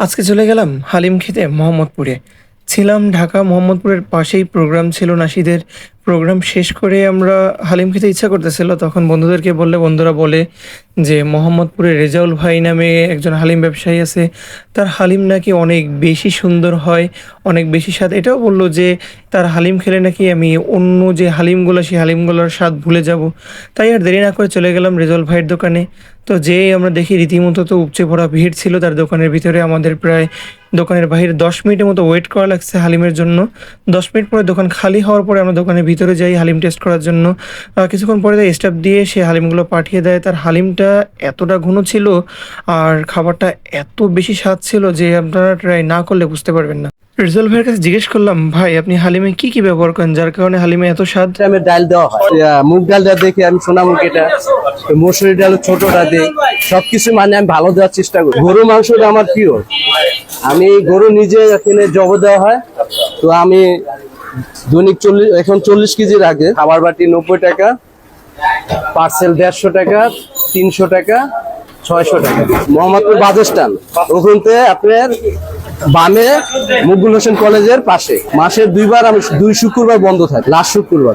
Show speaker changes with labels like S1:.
S1: আজকে চলে গেলাম হালিম খেতে মোহাম্মদপুরে। ছিলাম ঢাকা, মোহাম্মদপুরের পাশেই প্রোগ্রাম ছিল নাসিদের। প্রোগ্রাম শেষ করে আমরা হালিম খেতে ইচ্ছা করতেছিল, তখন বন্ধুদেরকে বললে, বন্ধুরা বলে যে মোহাম্মদপুরে রেজাউল ভাই নামে একজন হালিম ব্যবসায়ী আছে, তার হালিম নাকি অনেক বেশি সুন্দর হয়, অনেক বেশি স্বাদ। এটাও বলল যে তার হালিম খেলে নাকি আমি অন্য যে হালিমগুলো, সেই হালিমগুলোর স্বাদ ভুলে যাব। তাই আর দেরি না করে চলে গেলাম রেজাউল ভাইয়ের দোকানে। তো যেই আমরা দেখি রীতিমতো তো উপচে পড়া ভিড় ছিল তার দোকানের ভিতরে, আমাদের প্রায় দোকানের বাইরে দশ মিনিটের মতো ওয়েট করা লাগছে হালিমের জন্য। দশ মিনিট পরে দোকান খালি হওয়ার পরে আমরা দোকানের ভিতরে যাই হালিম টেস্ট করার জন্য। কিছুক্ষণ পরে স্টাফ দিয়ে সে হালিমগুলো পাঠিয়ে দেয়। তার হালিমটা এতটা ঘন ছিল আর খাবারটা এত বেশি স্বাদ ছিল যে আপনারা ট্রাই না করলে বুঝতে পারবেন না। রেজাল ভাইয়ের কাছে জিজ্ঞেস করলাম, ভাই, আপনি হালিমে কি কি ব্যবহার করেন যার কারণে হালিমে এত স্বাদ?
S2: আমি ডাল দেওয়া হয়। মুগ ডালটা দেখি আমি সোনামুখ এটা, তো মসুরি ডাল ছোটটা দিই। সবকিছু মানে আমি ভালো দেওয়ার চেষ্টা করি। গরু মাংসটা আমার প্রিয়। আমি গরু নিজে এখানে জব দেওয়া হয়। তো আমি দৈনিক চল্লিশ, এখন চল্লিশ কেজির আগে, খাবার বাটি নব্বই টাকা পার্সেল দেড়শো টাকা তিনশো টাকা, ছয়শো টাকা। Mohammadpur bus stand. ওখান থেকে আপনার বামে মুগুল হোসেন কলেজের পাশে। মাসে দুইবার আমি দুই শুক্রবার বন্ধ থাকে, লাস্ট শুক্রবার।